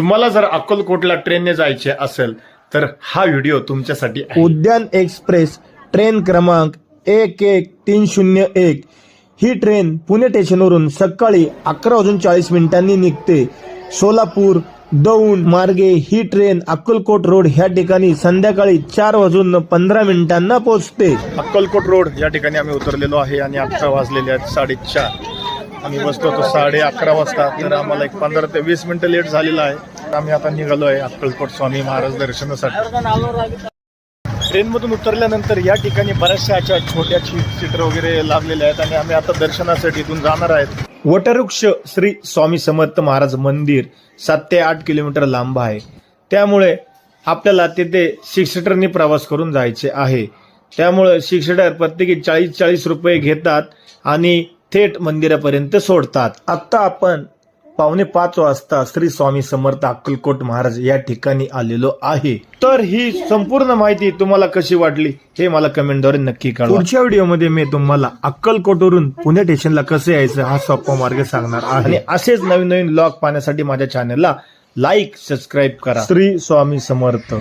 तुम्हाला जर अक्कलकोटला ट्रेनने जायचे असेल तर हा व्हिडिओ तुमच्यासाठी उद्यान एक्सप्रेस ट्रेन क्रमांक एक एक तीन शून्य एक. ही ट्रेन पुणे स्टेशनवरून सकाळी अकरा वाजून चाळीस मिनिटांनी निघते. सोलापूर दौंड मार्गे ही ट्रेन अक्कलकोट रोड ह्या ठिकाणी संध्याकाळी चार वाजून पंधरा मिनिटांना पोहोचते. अक्कलकोट रोड या ठिकाणी आम्ही उतरलेलो आहे आणि अकरा वाजलेले आहेत साडेचार. आम्ही बसतो होतो साडे अकरा वाजता तर आम्हाला एक पंधरा ते वीस मिनिटं लेट झालेला आहे. आम्ही आता निघालो आहे अक्कलकोट स्वामी महाराज दर्शनासाठी. ट्रेनमधून उतरल्यानंतर या ठिकाणी बऱ्याचशा अशा छोट्या चित्र वगैरे लागलेल्या आहेत आणि आम्ही आता दर्शनासाठी इथून जाणार आहेत. वटवृक्ष श्री स्वामी समर्थ महाराज मंदिर सात ते आठ किलोमीटर लांब आहे. त्यामुळे आपल्याला तिथे सिक्स सीटरनी प्रवास करून जायचे आहे. त्यामुळे सिक्स सीटर प्रत्येकी चाळीस चाळीस रुपये घेतात आणि थेट मंदिरापर्यंत सोडतात. आता आपण पावणे पाच वाजता श्री स्वामी समर्थ अक्कलकोट महाराज या ठिकाणी आलेलो आहे. तर ही संपूर्ण माहिती तुम्हाला कशी वाटली हे मला कमेंटद्वारे नक्की कळवा. पुढच्या व्हिडिओमध्ये मी तुम्हाला अक्कलकोटवरून पुणे स्टेशनला कसं यायचं हा सोपा मार्ग सांगणार आहे. आणि असेच नवीन नवीन ब्लॉग पाहण्यासाठी माझ्या चॅनलला लाईक सबस्क्राईब करा. श्री स्वामी समर्थ.